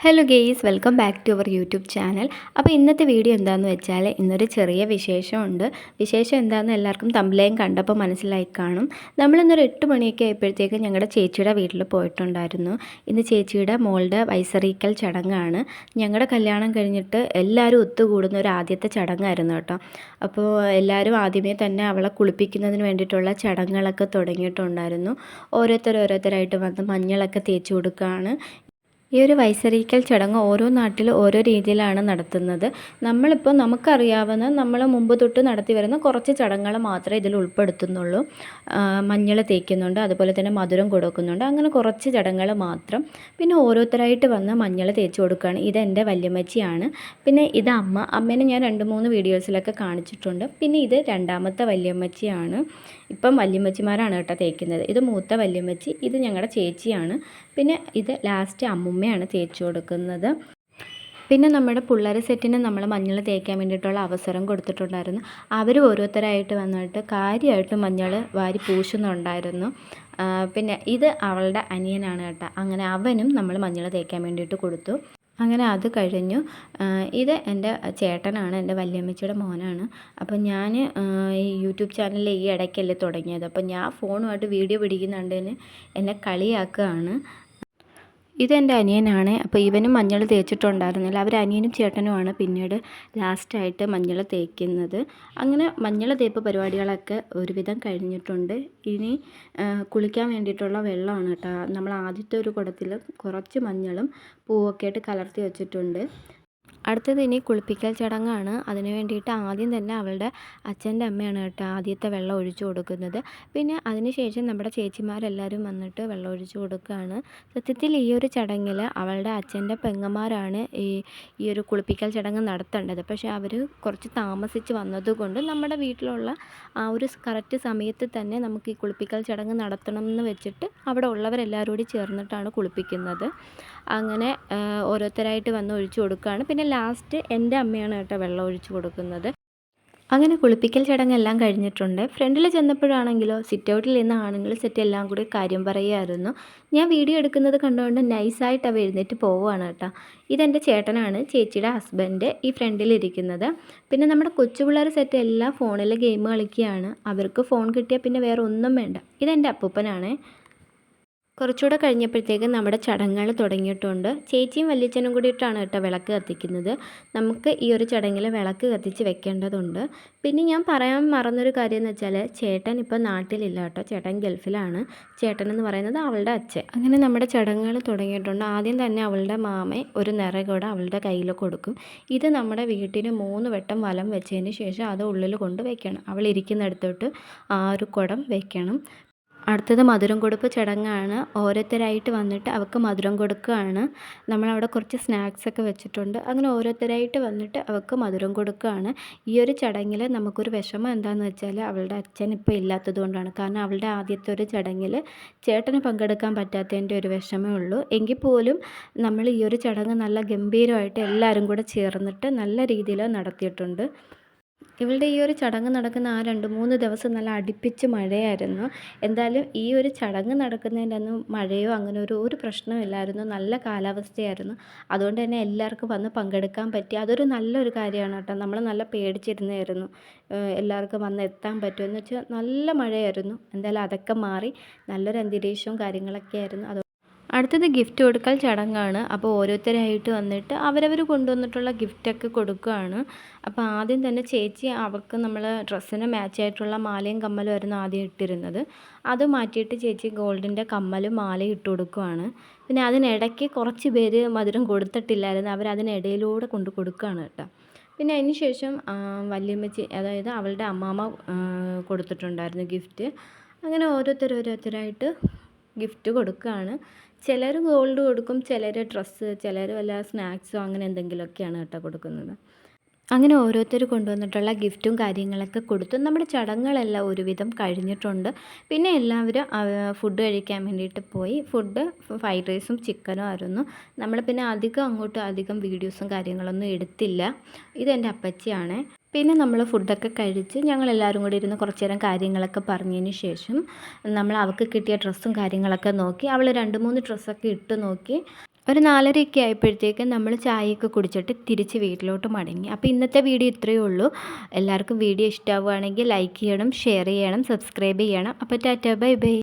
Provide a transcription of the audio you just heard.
Hello guys welcome back to our YouTube channel അപ്പോൾ ഇന്നത്തെ video എന്താണെന്ന് വെച്ചാൽ ഇന്നൊരു ചെറിയ വിശേഷമുണ്ട്. വിശേഷം എന്താണെന്ന് എല്ലാവർക്കും തമ്പിലേയും കണ്ടപ്പോൾ മനസ്സിലായി കാണും. നമ്മളിന്നൊരു എട്ട് മണിയൊക്കെ ആയപ്പോഴത്തേക്ക് ഞങ്ങളുടെ ചേച്ചിയുടെ വീട്ടിൽ പോയിട്ടുണ്ടായിരുന്നു. ഇന്ന് ചേച്ചിയുടെ മോളുടെ വൈസറിക്കൽ ചടങ്ങാണ്. ഞങ്ങളുടെ കല്യാണം കഴിഞ്ഞിട്ട് എല്ലാവരും ഒത്തുകൂടുന്ന ഒരു ആദ്യത്തെ ചടങ്ങായിരുന്നു കേട്ടോ. അപ്പോൾ എല്ലാവരും ആദ്യമേ തന്നെ അവളെ കുളിപ്പിക്കുന്നതിന് വേണ്ടിയിട്ടുള്ള ചടങ്ങുകളൊക്കെ തുടങ്ങിയിട്ടുണ്ടായിരുന്നു. ഓരോരുത്തർ ഓരോരുത്തരായിട്ട് വന്ന് മഞ്ഞളൊക്കെ തേച്ച് കൊടുക്കുകയാണ്. ഈ ഒരു വൈസറിക്കൽ ചടങ്ങ് ഓരോ നാട്ടിലും ഓരോ രീതിയിലാണ് നടത്തുന്നത്. നമ്മളിപ്പോൾ നമുക്കറിയാവുന്ന നമ്മൾ മുമ്പ് തൊട്ട് നടത്തി വരുന്ന കുറച്ച് ചടങ്ങുകൾ മാത്രമേ ഇതിൽ ഉൾപ്പെടുത്തുന്നുള്ളൂ. മഞ്ഞൾ തേക്കുന്നുണ്ട് അതുപോലെ തന്നെ മധുരം കൊടുക്കുന്നുണ്ട് അങ്ങനെ കുറച്ച് ചടങ്ങുകൾ മാത്രം. പിന്നെ ഓരോരുത്തരായിട്ട് വന്ന് മഞ്ഞൾ തേച്ച് കൊടുക്കുകയാണ്. ഇത് എന്റെ വല്യമ്മച്ചിയാണ്. പിന്നെ ഇത് അമ്മ. അമ്മേനെ ഞാൻ രണ്ട് മൂന്ന് വീഡിയോസിലൊക്കെ കാണിച്ചിട്ടുണ്ട്. പിന്നെ ഇത് രണ്ടാമത്തെ വല്യമ്മച്ചിയാണ്. ഇപ്പം വല്യമ്മച്ചിമാരാണ് കേട്ടോ തേക്കുന്നത്. ഇത് മൂത്ത വല്യമ്മച്ചി ഇത് ഞങ്ങളുടെ ചേച്ചിയാണ്. പിന്നെ ഇത് ലാസ്റ്റ് അമ്മുമ്മയാണ് തേച്ച് കൊടുക്കുന്നത്. പിന്നെ നമ്മുടെ പിള്ളേർ സെറ്റിന് നമ്മൾ മഞ്ഞൾ തേക്കാൻ വേണ്ടിയിട്ടുള്ള അവസരം കൊടുത്തിട്ടുണ്ടായിരുന്നു. അവർ ഓരോരുത്തരായിട്ട് വന്നിട്ട് കാര്യമായിട്ട് മഞ്ഞൾ വാരി പൂശുന്നുണ്ടായിരുന്നു. പിന്നെ ഇത് അവളുടെ അനിയനാണ് കേട്ടോ. അങ്ങനെ അവനും നമ്മൾ മഞ്ഞൾ തേക്കാൻ വേണ്ടിയിട്ട് കൊടുത്തു. അങ്ങനെ അത് കഴിഞ്ഞു. ഇത് എന്റെ ചേട്ടനാണ് എന്റെ വല്യമ്മച്ചിയുടെ മോനാണ്. അപ്പോൾ ഞാൻ ഈ യൂട്യൂബ് ചാനലിൽ ഈ ഇടയ്ക്കല്ലേ തുടങ്ങിയത്. അപ്പോൾ ഞാൻ ഫോണുമായിട്ട് വീഡിയോ പിടിക്കുന്നുണ്ടതിന് എന്നെ കളിയാക്കുകയാണ്. ഇതെന്റെ അനിയനാണ്. അപ്പോൾ ഇവനും മഞ്ഞൾ തേച്ചിട്ടുണ്ടായിരുന്നില്ല. അവർ അനിയനും ചേട്ടനുമാണ് പിന്നീട് ലാസ്റ്റായിട്ട് മഞ്ഞൾ തേക്കുന്നത്. അങ്ങനെ മഞ്ഞൾ തേപ്പ് പരിപാടികളൊക്കെ ഒരുവിധം കഴിഞ്ഞിട്ടുണ്ട്. ഇനി കുളിക്കാൻ വേണ്ടിയിട്ടുള്ള വെള്ളമാണ് കേട്ടോ. നമ്മൾ ആദ്യത്തെ ഒരു കുടത്തിൽ കുറച്ച് മഞ്ഞളും പൂവൊക്കെ ആയിട്ട് കലർത്തി വെച്ചിട്ടുണ്ട്. അടുത്തത് ഇനി കുളിപ്പിക്കൽ ചടങ്ങാണ്. അതിന് വേണ്ടിയിട്ട് ആദ്യം തന്നെ അവളുടെ അച്ഛന്റെ അമ്മയാണ് കേട്ടോ ആദ്യത്തെ വെള്ളം ഒഴിച്ചു കൊടുക്കുന്നത്. പിന്നെ അതിനുശേഷം നമ്മുടെ ചേച്ചിമാരെല്ലാവരും വന്നിട്ട് വെള്ളം ഒഴിച്ചു കൊടുക്കുകയാണ്. സത്യത്തിൽ ഈ ഒരു ചടങ്ങിൽ അവളുടെ അച്ഛന്റെ പെങ്ങന്മാരാണ് ഈ ഈ ഒരു കുളിപ്പിക്കൽ ചടങ്ങ് നടത്തേണ്ടത്. പക്ഷേ അവർ കുറച്ച് താമസിച്ച് വന്നതുകൊണ്ട് നമ്മുടെ വീട്ടിലുള്ള ആ ഒരു കറക്റ്റ് സമയത്ത് തന്നെ നമുക്ക് ഈ കുളിപ്പിക്കൽ ചടങ്ങ് നടത്തണം എന്ന് വെച്ചിട്ട് അവിടെ ഉള്ളവരെല്ലാവരും കൂടി ചേർന്നിട്ടാണ് കുളിപ്പിക്കുന്നത്. അങ്ങനെ ഓരോരുത്തരായിട്ട് വന്ന് ഒഴിച്ചു കൊടുക്കുകയാണ്. പിന്നെ ലാസ്റ്റ് എന്റെ അമ്മയാണ് കേട്ടോ വെള്ളം ഒഴിച്ച് കൊടുക്കുന്നത്. അങ്ങനെ കുളിപ്പിക്കൽ ചടങ്ങെല്ലാം കഴിഞ്ഞിട്ടുണ്ട്. ഫ്രണ്ടിൽ ചെന്നപ്പോഴാണെങ്കിലോ സിറ്റ് ഔട്ടിൽ നിന്ന് ആണുങ്ങൾ സെറ്റ് എല്ലാം കൂടി കാര്യം പറയുമായിരുന്നു ഞാൻ വീഡിയോ എടുക്കുന്നത് കണ്ടുകൊണ്ട് നൈസായിട്ട് അവ എഴുന്നേറ്റ് പോവുകയാണ് കേട്ടോ. ഇതെന്റെ ചേട്ടനാണ് ചേച്ചിയുടെ ഹസ്ബൻഡ് ഈ ഫ്രണ്ടിലിരിക്കുന്നത് പിന്നെ നമ്മുടെ കൊച്ചു പിള്ളേർ സെറ്റ് എല്ലാം ഫോണിൽ ഗെയിം കളിക്കുകയാണ്. അവർക്ക് ഫോൺ കിട്ടിയാൽ പിന്നെ വേറെ ഒന്നും വേണ്ട. ഇതെന്റെ അപ്പൂപ്പനാണേ. കുറച്ചുകൂടെ കഴിഞ്ഞപ്പോഴത്തേക്ക് നമ്മുടെ ചടങ്ങുകൾ തുടങ്ങിയിട്ടുണ്ട്. ചേച്ചിയും വല്യച്ഛനും കൂടിയിട്ടാണ് കേട്ടോ വിളക്ക് കത്തിക്കുന്നത്. നമുക്ക് ഈ ഒരു ചടങ്ങിൽ വിളക്ക് കത്തിച്ച് വെക്കേണ്ടതുണ്ട്. പിന്നെ ഞാൻ പറയാൻ മറന്നൊരു കാര്യം എന്ന് വെച്ചാൽ ചേട്ടൻ ഇപ്പോൾ നാട്ടിലില്ല കേട്ടോ. ചേട്ടൻ ഗൾഫിലാണ്. ചേട്ടൻ എന്ന് പറയുന്നത് അവളുടെ അച്ഛൻ. അങ്ങനെ നമ്മുടെ ചടങ്ങുകൾ തുടങ്ങിയിട്ടുണ്ട്. ആദ്യം തന്നെ അവളുടെ മാമ ഒരു നിറകൂടെ അവളുടെ കയ്യിൽ കൊടുക്കും. ഇത് നമ്മുടെ വീട്ടിന് മൂന്ന് വട്ടം വലം വെച്ചതിന് ശേഷം അത് ഉള്ളിൽ കൊണ്ട് വെക്കണം. അവൾ ഇരിക്കുന്നിടത്തോട്ട് ആ ഒരു കുടം വെക്കണം. അടുത്തത് മധുരം കൊടുപ്പ് ചടങ്ങാണ്. ഓരോരുത്തരായിട്ട് വന്നിട്ട് അവർക്ക് മധുരം കൊടുക്കുകയാണ്. നമ്മളവിടെ കുറച്ച് സ്നാക്സൊക്കെ വെച്ചിട്ടുണ്ട്. അങ്ങനെ ഓരോരുത്തരായിട്ട് വന്നിട്ട് അവർക്ക് മധുരം കൊടുക്കുകയാണ്. ഈ ഒരു ചടങ്ങിൽ നമുക്കൊരു വിഷമം എന്താണെന്ന് വെച്ചാൽ അവളുടെ അച്ഛൻ ഇപ്പോൾ ഇല്ലാത്തത് കൊണ്ടാണ്. കാരണം അവളുടെ ആദ്യത്തെ ഒരു ചടങ്ങിൽ ചേട്ടന് പങ്കെടുക്കാൻ പറ്റാത്തതിന്റെ ഒരു വിഷമേ ഉള്ളൂ. എങ്കിൽ പോലും നമ്മൾ ഈ ഒരു ചടങ്ങ് നല്ല ഗംഭീരമായിട്ട് എല്ലാവരും കൂടെ ചേർന്നിട്ട് നല്ല രീതിയിൽ നടത്തിയിട്ടുണ്ട്. ഇവളുടെ ഈ ഒരു ചടങ്ങ് നടക്കുന്ന ആ രണ്ട് മൂന്ന് ദിവസം നല്ല അടുപ്പിച്ച് മഴയായിരുന്നു. എന്തായാലും ഈ ഒരു ചടങ്ങ് നടക്കുന്നതിന്റെ അന്ന് മഴയോ അങ്ങനെ ഒരു ഒരു പ്രശ്നമില്ലായിരുന്നു. നല്ല കാലാവസ്ഥയായിരുന്നു. അതുകൊണ്ട് തന്നെ എല്ലാവർക്കും വന്ന് പങ്കെടുക്കാൻ പറ്റി. അതൊരു നല്ലൊരു കാര്യമാണ് കേട്ടോ. നമ്മൾ നല്ല പേടിച്ചിരുന്നായിരുന്നു എല്ലാവർക്കും വന്ന് എത്താൻ പറ്റുമെന്ന് വെച്ചാൽ നല്ല മഴയായിരുന്നു. എന്തായാലും അതൊക്കെ മാറി നല്ലൊരു അന്തരീക്ഷവും കാര്യങ്ങളൊക്കെ ആയിരുന്നു അടുത്തത് ഗിഫ്റ്റ് കൊടുക്കൽ ചടങ്ങാണ്. അപ്പോൾ ഓരോരുത്തരായിട്ട് വന്നിട്ട് അവരവർ കൊണ്ടുവന്നിട്ടുള്ള ഗിഫ്റ്റൊക്കെ കൊടുക്കുകയാണ്. അപ്പോൾ ആദ്യം തന്നെ ചേച്ചി അവർക്ക് നമ്മൾ ഡ്രസ്സിന് മാച്ചായിട്ടുള്ള മാലയും കമ്മലും ആയിരുന്നു ആദ്യം ഇട്ടിരുന്നത്. അത് മാറ്റിയിട്ട് ചേച്ചി ഗോൾഡിന്റെ കമ്മലും മാലയും ഇട്ട് കൊടുക്കുകയാണ്. പിന്നെ അതിനിടയ്ക്ക് കുറച്ച് പേര് മധുരം കൊടുത്തിട്ടില്ലായിരുന്നു. അവർ അതിനിടയിലൂടെ കൊണ്ട് കൊടുക്കുകയാണ് കേട്ടോ. പിന്നെ അതിന് ശേഷം വല്യമ്മച്ചി അതായത് അവളുടെ അമ്മാമ്മ കൊടുത്തിട്ടുണ്ടായിരുന്നു ഗിഫ്റ്റ് അങ്ങനെ ഓരോരുത്തർ ഓരോരുത്തരായിട്ട് ഗിഫ്റ്റ് കൊടുക്കുകയാണ്. ചിലർ ഗോൾഡ് കൊടുക്കും ചിലർ ഡ്രസ്സ് ചിലർ വല്ല സ്നാക്സോ അങ്ങനെ എന്തെങ്കിലുമൊക്കെയാണ് കേട്ടോ കൊടുക്കുന്നത്. അങ്ങനെ ഓരോരുത്തർ കൊണ്ടുവന്നിട്ടുള്ള ഗിഫ്റ്റും കാര്യങ്ങളൊക്കെ കൊടുത്തു. നമ്മുടെ ചടങ്ങുകളെല്ലാം ഒരുവിധം കഴിഞ്ഞിട്ടുണ്ട്. പിന്നെ എല്ലാവരും ഫുഡ് കഴിക്കാൻ വേണ്ടിയിട്ട് പോയി. ഫുഡ് ഫ്രൈഡ് റൈസും ചിക്കനും ആയിരുന്നു. നമ്മൾ പിന്നെ അധികം അങ്ങോട്ട് അധികം വീഡിയോസും കാര്യങ്ങളൊന്നും എടുത്തില്ല. ഇതെന്റെ അപ്പച്ചിയാണ്. പിന്നെ നമ്മൾ ഫുഡൊക്കെ കഴിച്ച് ഞങ്ങളെല്ലാവരും കൂടി ഇരുന്ന് കുറച്ച് നേരം കാര്യങ്ങളൊക്കെ പറഞ്ഞതിന് ശേഷം നമ്മൾ അവൾക്ക് കിട്ടിയ ഡ്രസ്സും കാര്യങ്ങളൊക്കെ നോക്കി. അവൾ രണ്ട് മൂന്ന് ഡ്രസ്സൊക്കെ ഇട്ട് നോക്കി. ഒരു നാലരയൊക്കെ ആയപ്പോഴത്തേക്കും നമ്മൾ ചായയൊക്കെ കുടിച്ചിട്ട് തിരിച്ച് വീട്ടിലോട്ട് മടങ്ങി. അപ്പോൾ ഇന്നത്തെ വീഡിയോ ഇത്രയേ ഉള്ളൂ. എല്ലാവർക്കും വീഡിയോ ഇഷ്ടമാവുകയാണെങ്കിൽ ലൈക്ക് ചെയ്യണം ഷെയർ ചെയ്യണം സബ്സ്ക്രൈബ് ചെയ്യണം. അപ്പോൾ ടാറ്റ ബൈ ബൈ.